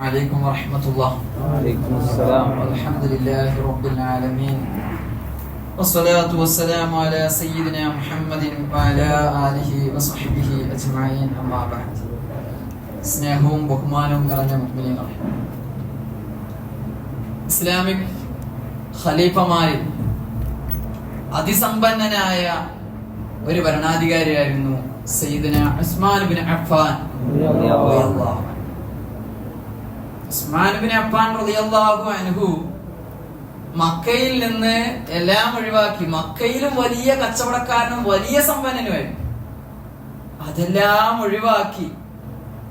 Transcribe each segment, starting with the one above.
عليكم ورحمة الله وعليكم السلام والحمد لله رب العالمين والصلاة والسلام على سيدنا محمد وعلى آله وصحبه أجمعين أما بعد സ്നേഹവും ബഹുമാനവും നിറഞ്ഞ മുഗ്മിനികളെ ഇസ്ലാമിക് ഖലീഫമാരിൽ അതിസമ്പന്നനായ ഒരു ഭരണാധികാരിയായിരുന്നു സയ്യിദന ഉസ്മാൻ ബിൻ അഫ്ഫാൻ റളിയല്ലാഹു അൻഹു. അപ്പാൻ റളിയല്ലാഹു അൻഹു മക്കയിൽ നിന്ന് എല്ലാം ഒഴിവാക്കി. മക്കയിലും വലിയ കച്ചവടക്കാരനും വലിയ സമ്പന്നനുമായിരുന്നു അതെല്ലാം ഒഴിവാക്കി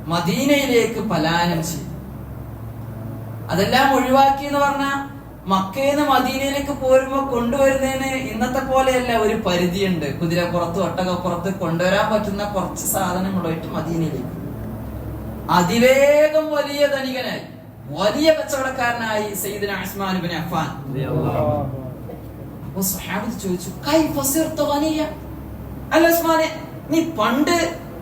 മദീനയിലേക്ക് പലായനം ചെയ്തു. അതെല്ലാം ഒഴിവാക്കി എന്ന് പറഞ്ഞാൽ മക്കയിൽ നിന്ന് മദീനയിലേക്ക് പോരുമ്പോ കൊണ്ടുവരുന്നതിന് ഇന്നത്തെ പോലെയല്ല ഒരു പരിധിയുണ്ട്. കുതിരപ്പുറത്ത് ഒട്ടകപ്പുറത്ത് കൊണ്ടുവരാൻ പറ്റുന്ന കുറച്ച് സാധനങ്ങളുമായിട്ട് മദീനയിലേക്ക്. അതിവേഗം വലിയ ധനികനായി. വലിയ കച്ചവടക്കാരനായി സയ്യിദ്ന ഉസ്മാൻ ബിൻ അഫ്ഫാൻ. അപ്പൊ സഹാബത്ത് ചോദിച്ചു കൈഫ സിർത ഗനിയ? അല്ല ഉസ്മാനെ നീ പണ്ട്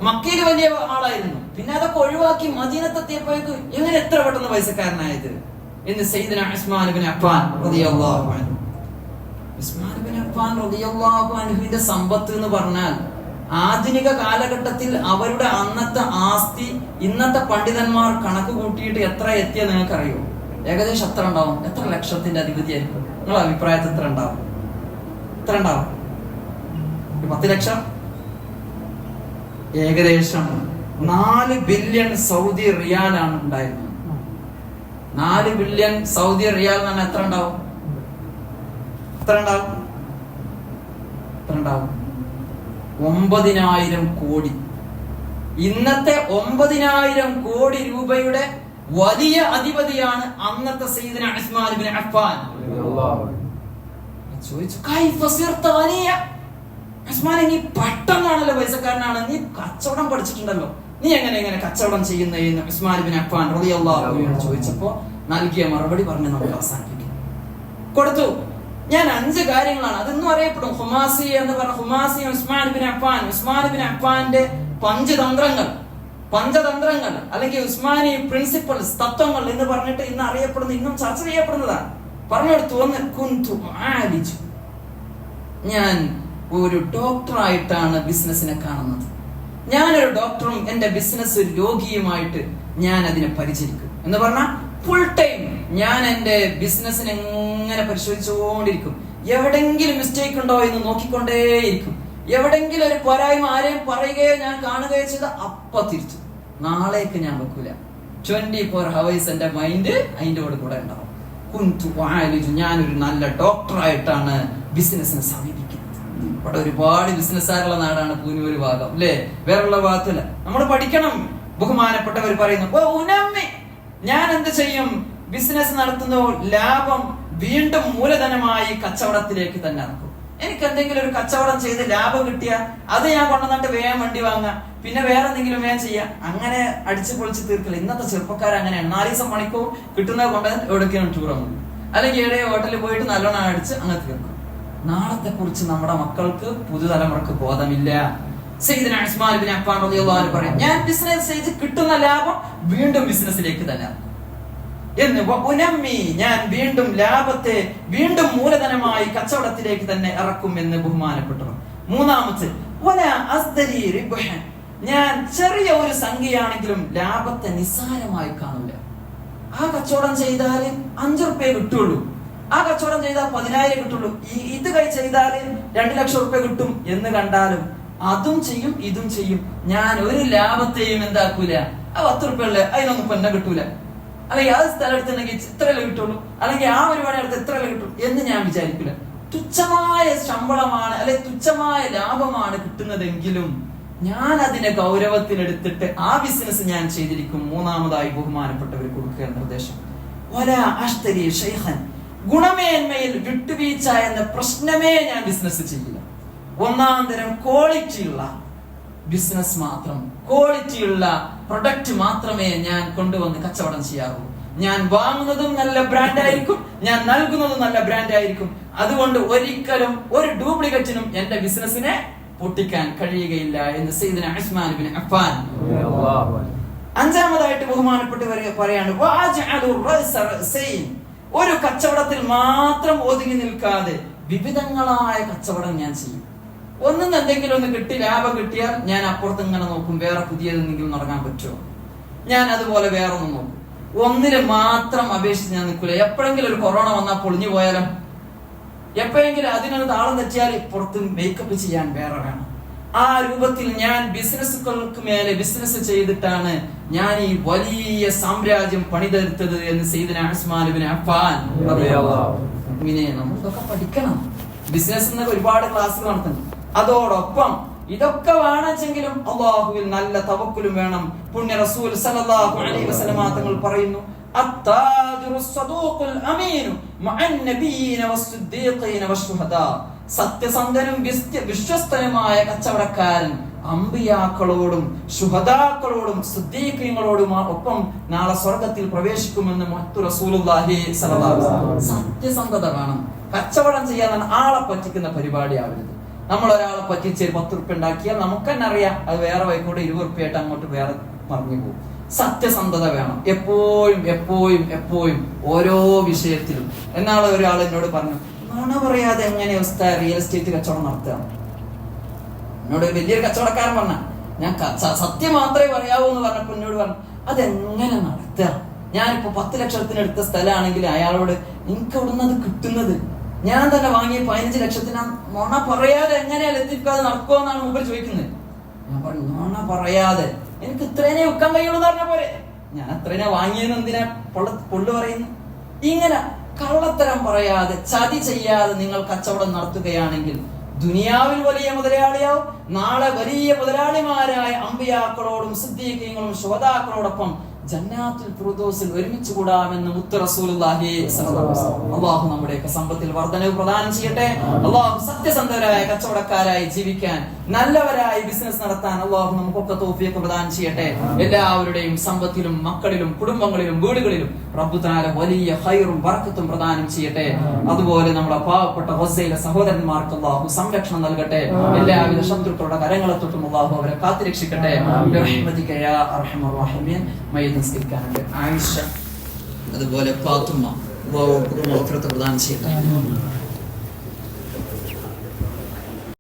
മക്കയിൽ വലിയ ആളായിരുന്നു. പിന്നെ അതൊക്കെ ഒഴിവാക്കി മദീനത്തെത്തിയപ്പോയത് എങ്ങനെ എത്ര പെട്ടെന്ന് പൈസക്കാരനായത്? എന്ന് സയ്യിദ്ന ഉസ്മാൻ ബിൻ അഫ്ഫാൻ റളിയല്ലാഹു അൻഹു. ഉസ്മാൻ ബിൻ അഫ്ഫാൻ റളിയല്ലാഹു അൻഹുവിന്റെ സമ്പത്ത് എന്ന് പറഞ്ഞാൽ ആധുനിക കാലഘട്ടത്തിൽ അവരുടെ അന്നത്തെ ആസ്തി ഇന്നത്തെ പണ്ഡിതന്മാർ കണക്ക് കൂട്ടിയിട്ട് എത്ര എത്തിയ നിങ്ങൾക്കറിയോ? ഏകദേശം എത്ര ഉണ്ടാവും? എത്ര ലക്ഷത്തിന്റെ അധിപതിയായിരിക്കും? നിങ്ങളെ അഭിപ്രായത്തിൽ എത്ര ഉണ്ടാവും? എത്ര ഉണ്ടാവും? പത്ത് ലക്ഷം? ഏകദേശം നാല് ബില്യൺ സൗദി റിയാലാണ് ഉണ്ടായിരുന്നത്. നാല് ബില്യൺ സൗദി റിയാൽ എന്ന് പറഞ്ഞാൽ എത്ര ഉണ്ടാവും? എത്ര ഉണ്ടാവും? എത്ര ഉണ്ടാവും? ഒമ്പതിനായിരം കോടി. ഇന്നത്തെ ഒമ്പതിനായിരം കോടി രൂപയുടെ വലിയ അധിപതിയാണ് അന്നത്തെ സയ്യിദന ഉസ്മാൻ ഇബ്നു അഫ്ഫാൻ. ചോദിച്ചു "കൈഫ സിർത ഗനിയ?" ഉസ്മാനെ നീ പെട്ടെന്നാണല്ലോ പൈസക്കാരനാണ്. നീ കച്ചവടം പഠിച്ചിട്ടുണ്ടല്ലോ. നീ എങ്ങനെ എങ്ങനെ കച്ചവടം ചെയ്യുന്ന? എന്ന് ഉസ്മാൻ ഇബ്നു അഫ്ഫാൻ റളിയല്ലാഹു അൻഹു ചോദിച്ചപ്പോൾ നൽകിയ മറുപടി പറഞ്ഞ് നമുക്ക് അവസാനിപ്പിക്കാം. കൊടുത്തു. ഞാൻ അഞ്ച് കാര്യങ്ങളാണ്. അതെന്നും അറിയപ്പെടും. ഹുമാസി എന്ന് പറഞ്ഞ ഹുമാസി Usman bin Affan Usman bin അപ്പാന്റെ പഞ്ചതന്ത്രങ്ങൾ. പഞ്ചതന്ത്രങ്ങൾ. അല്ലെങ്കിൽ ഉസ്മാനി പ്രിൻസിപ്പൽസ് തത്വങ്ങൾ എന്ന് പറഞ്ഞിട്ട് ഇന്ന് അറിയപ്പെടുന്ന ഇന്നും ചർച്ച ചെയ്യപ്പെടുന്നതാണ്. പറഞ്ഞെടുത്തു. ഒന്ന് കുന്തു ആലിജു ഞാൻ ഒരു ഡോക്ടറായിട്ടാണ് ബിസിനസ്സിനെ കാണുന്നത്. ഞാനൊരു ഡോക്ടറും എന്റെ ബിസിനസ് ഒരു രോഗിയുമായിട്ട് ഞാൻ അതിനെ പരിചരിക്കും. എന്ന് പറഞ്ഞാൽ ഫുൾ ടൈം ഞാൻ എന്റെ ബിസിനസ്സിനെ എങ്ങനെ പരിശോധിച്ചുകൊണ്ടിരിക്കും. എവിടെങ്കിലും മിസ്റ്റേക്ക് ഉണ്ടോ എന്ന് നോക്കിക്കൊണ്ടേയിരിക്കും. എവിടെങ്കിലും ഒരു പോരായ്മ ആരെയും പറയുകയോ ഞാൻ കാണുകയോ ചെയ്ത അപ്പ തിരിച്ചു. നാളേക്ക് ഞാൻ വെക്കൂല. ട്വന്റി ഫോർ ഹവേഴ്സ് എന്റെ മൈൻഡ് അതിന്റെ കൂടെ കൂടെ ഉണ്ടാവും. കുഞ്ചു ആലോചിച്ചു ഞാനൊരു നല്ല ഡോക്ടറായിട്ടാണ് ബിസിനസ്സിനെ സമീപിക്കുന്നത്. ഇവിടെ ഒരുപാട് ബിസിനസ്സുകാരുള്ള നാടാണ് പൂനൂര് ഭാഗം അല്ലേ? വേറെയുള്ള ഭാഗത്തില്ല. നമ്മൾ പഠിക്കണം. ബഹുമാനപ്പെട്ടവർ പറയുന്നു "ഓ, ഉനമ്മി, ഞാൻ എന്ത് ചെയ്യും? ബിസിനസ് നടത്തുന്ന ലാഭം വീണ്ടും മൂലധനമായി കച്ചവടത്തിലേക്ക് തന്നെ ഇറക്കും. എനിക്ക് എന്തെങ്കിലും ഒരു കച്ചവടം ചെയ്ത് ലാഭം കിട്ടിയ അത് ഞാൻ കൊണ്ടുവന്നിട്ട് വേഗം വണ്ടി വാങ്ങുക. പിന്നെ വേറെ എന്തെങ്കിലും വേഗം ചെയ്യാം അങ്ങനെ അടിച്ചു പൊളിച്ച് തീർക്കില്ല ഇന്നത്തെ ചെറുപ്പക്കാർ അങ്ങനെ നാല് ദിവസം പണിക്കോ കിട്ടുന്നത് കൊണ്ട് എവിടേക്കാണ് ടൂർ പോകും. അല്ലെങ്കിൽ ഏഴേ ഹോട്ടലിൽ പോയിട്ട് നല്ലോണം അടിച്ച് അങ്ങ് തീർക്കും. നാളത്തെ കുറിച്ച് നമ്മുടെ മക്കൾക്ക് പുതുതലമുറക്ക് ബോധമില്ല. ഇബ്നു അഫ്ഫാൻ റളിയല്ലാഹു പറയും ഞാൻ ബിസിനസ് ചെയ്ത് കിട്ടുന്ന ലാഭം വീണ്ടും ബിസിനസ്സിലേക്ക് തന്നെ. എന്ന് ഉനമ്മി ഞാൻ വീണ്ടും ലാഭത്തെ വീണ്ടും മൂലധനമായി കച്ചവടത്തിലേക്ക് തന്നെ ഇറക്കും എന്ന് ബഹുമാനപ്പെട്ടു മൂന്നാമത്തെ ഞാൻ ചെറിയ ഒരു സംഖ്യയാണെങ്കിലും ലാഭത്തെ നിസ്സാരമായി കാണില്ല ആ കച്ചവടം ചെയ്താൽ അഞ്ചു റുപ്യ കിട്ടുള്ളൂ. ആ കച്ചവടം ചെയ്താൽ പതിനായിരം കിട്ടുള്ളൂ. ഈ ഇത് കൈ ചെയ്താൽ രണ്ടു ലക്ഷം റുപ്യ കിട്ടും എന്ന് കണ്ടാലും അതും ചെയ്യും ഇതും ചെയ്യും. ഞാൻ ഒരു ലാഭത്തെയും എന്താക്കൂല? ആ പത്ത് റുപ്യ ഉള്ള അതിനൊന്നും പൊന്നെ കിട്ടൂല. അല്ലെങ്കിൽ ആ സ്ഥലം എടുത്തിട്ടുണ്ടെങ്കിൽ ഇത്രയല്ലേ കിട്ടുള്ളൂ. അല്ലെങ്കിൽ ആ അടുത്ത് എടുത്ത് ഇത്രയല്ലേ കിട്ടും എന്ന് ഞാൻ വിചാരിക്കില്ല. തുച്ഛമായ ശമ്പളമാണ് അല്ലെ തുച്ഛമായ ലാഭമാണ് കിട്ടുന്നതെങ്കിലും ഞാൻ അതിനെ ഗൗരവത്തിലെടുത്തിട്ട് ആ ബിസിനസ് ഞാൻ ചെയ്തിരിക്കും. മൂന്നാമതായി ബഹുമാനപ്പെട്ടവർ കൊടുക്കുക നിർദ്ദേശം ഒല ഗുണമേന്മയിൽ വിട്ടുവീഴ്ച എന്ന പ്രശ്നമേ ഞാൻ ബിസിനസ് ചെയ്യില്ല. ഒന്നാം തരം ക്വാളിറ്റിയുള്ള ബിസിനസ് മാത്രം. ക്വാളിറ്റിയുള്ള പ്രൊഡക്റ്റ് മാത്രമേ ഞാൻ കൊണ്ടുവന്ന് കച്ചവടം ചെയ്യാറുള്ളൂ ഞാൻ വാങ്ങുന്നതും നല്ല ബ്രാൻഡ് ആയിരിക്കും ഞാൻ നൽകുന്നതും നല്ല ബ്രാൻഡ് ആയിരിക്കും. അതുകൊണ്ട് ഒരിക്കലും ഒരു ഡ്യൂപ്ലിക്കറ്റിനും എന്റെ ബിസിനസിനെ പൊട്ടിക്കാൻ കഴിയുകയില്ല എന്ന് സയ്യിദ്ന ഉസ്മാൻ ബിൻ അഞ്ചാമതായിട്ട് ബഹുമാനപ്പെട്ട് വരിക- പറയാണ്. ഒരു കച്ചവടത്തിൽ മാത്രം ഒതുങ്ങി നിൽക്കാതെ വിവിധങ്ങളായ കച്ചവടം ഞാൻ ചെയ്യും. ഒന്നും എന്തെങ്കിലും ഒന്ന് കിട്ടി ലാഭം കിട്ടിയാൽ ഞാൻ അപ്പുറത്ത് ഇങ്ങനെ നോക്കും വേറെ പുതിയത് എന്തെങ്കിലും നടക്കാൻ പറ്റുമോ? ഞാൻ അതുപോലെ വേറെ ഒന്നും നോക്കും. ഒന്നിന് മാത്രം അപേക്ഷിച്ച് ഞാൻ നിൽക്കില്ല എപ്പോഴെങ്കിലും ഒരു കൊറോണ വന്നാൽ പൊളിഞ്ഞു പോയാലും എപ്പോഴെങ്കിലും അതിനൊരു താളം തെറ്റിയാൽ പുറത്ത് മേക്കപ്പ് ചെയ്യാൻ വേറെ വേണം. ആ രൂപത്തിൽ ഞാൻ ബിസിനസ്സുകൾക്ക് മേലെ ബിസിനസ് ചെയ്തിട്ടാണ് ഞാൻ ഈ വലിയ സാമ്രാജ്യം പണിതെടുത്തത് എന്ന് സെയ്ദിന അഫാൻ ഇങ്ങനെ നമ്മൾ ഇതൊക്കെ പഠിക്കണം. ബിസിനസ് എന്നൊക്കെ ഒരുപാട് ക്ലാസ് നടത്തുന്നു അതോടൊപ്പം ഇതൊക്കെ വേണമെങ്കിലും അള്ളാഹുവിൽ നല്ല തവക്കുലും വേണം. പുണ്യ റസൂൽ സല്ലല്ലാഹു അലൈഹി വസല്ലമ തങ്ങൾ പറയുന്നു സത്യസന്ധനും വിശ്വസ്തനുമായ കച്ചവടക്കാരൻ അമ്പിയാക്കളോടും ശുഹദാക്കളോടും സുദ്ദീഖ്യങ്ങളോടും ഒപ്പം നാളെ സ്വർഗത്തിൽ പ്രവേശിക്കുമെന്ന് മറ്റു റസൂലുല്ലാഹി സത്യസന്ധത വേണം. കച്ചവടം ചെയ്യാൻ ആളെ പറ്റിക്കുന്ന പരിപാടി ആവരുത് നമ്മൾ ഒരാളെ പറ്റിച്ച് പത്ത് ഉറുപ്പ് ഉണ്ടാക്കിയാൽ നമുക്ക് തന്നെ അറിയാം അത് വേറെ വൈക്കോട്ട് ഇരുപത് ഉറുപ്പിയായിട്ട് അങ്ങോട്ട് വേറെ മറിഞ്ഞു പോകും. സത്യസന്ധത വേണം. എപ്പോഴും എപ്പോഴും എപ്പോഴും ഓരോ വിഷയത്തിലും. എന്നാൽ ഒരാൾ എന്നോട് പറഞ്ഞു നുണ പറയാതെ എങ്ങനെ റിയൽ എസ്റ്റേറ്റ് കച്ചവടം നടത്തുക? എന്നോട് വലിയൊരു കച്ചവടക്കാരൻ പറഞ്ഞ ഞാൻ സത്യം മാത്രമേ പറയാവൂ എന്ന് പറഞ്ഞപ്പോ എന്നോട് പറഞ്ഞു അതെങ്ങനെ നടത്തുക? ഞാനിപ്പോ പത്ത് ലക്ഷത്തിന് എടുത്ത സ്ഥലമാണെങ്കിൽ അയാളോട് എനിക്ക് അവിടുന്ന് അത് കിട്ടുന്നത് ഞാൻ തന്നെ വാങ്ങിയ പതിനഞ്ച് ലക്ഷത്തിന് നോണ പറയാതെ എങ്ങനെയാ നടക്കുമോ എന്നാണ് മുമ്പ് ചോദിക്കുന്നത്. ഞാൻ പറഞ്ഞു നുണ പറയാതെ. എനിക്ക് ഇത്രേനെ വെക്കാൻ കഴിയുള്ളൂ പറഞ്ഞ പോലെ ഞാൻ അത്രേനെ വാങ്ങിയെന്ന് എന്തിനാ പൊള്ള പൊള്ളു പറയുന്നു? ഇങ്ങനെ കള്ളത്തരം പറയാതെ ചതി ചെയ്യാതെ നിങ്ങൾ കച്ചവടം നടത്തുകയാണെങ്കിൽ ദുനിയാവിൽ വലിയ മുതലാളിയാവും നാളെ വലിയ മുതലാളിമാരായ അമ്പിയാക്കളോടും സിദ്ധീകങ്ങളും ശോതാക്കളോടൊപ്പം ജന്നാത്തുൽ ഫിർദൗസിൽ ഒരുമിച്ച് കൂടാമെന്ന് മുത്ത് റസൂലുള്ളാഹി. അള്ളാഹു നമ്മുടെയൊക്കെ സമ്പത്തിൽ വർധനവ് പ്രദാനം ചെയ്യട്ടെ. അള്ളാഹു സത്യസന്ധരായ കച്ചവടക്കാരായി ജീവിക്കാൻ നല്ലവരായി ബിസിനസ് നടത്താൻ അള്ളാഹു നമുക്കൊക്കെ തോഫിയൊക്കെ പ്രദാനം ചെയ്യട്ടെ. എല്ലാവരുടെയും സമ്പത്തിലും മക്കളിലും കുടുംബങ്ങളിലും വീടുകളിലും റബ്ബു താല വലിയ ഹൈറും വർക്കത്തും പ്രദാനം ചെയ്യട്ടെ. അതുപോലെ നമ്മുടെ പാവപ്പെട്ട ഹൊസയിലെ സഹോദരന്മാർക്ക് അള്ളാഹു സംരക്ഷണം നൽകട്ടെ. എല്ലാവിധ ശത്രുക്കളുടെ കരങ്ങളെ തൊട്ടും അള്ളാഹു അവരെ കാത്തുരക്ഷിക്കട്ടെ. ബിറഹ്മതിക നിസ്കരിക്കാനുണ്ട് ആയിഷ അതുപോലെ പാത്തുമ്മ പ്രദാനം ചെയ്യട്ടെ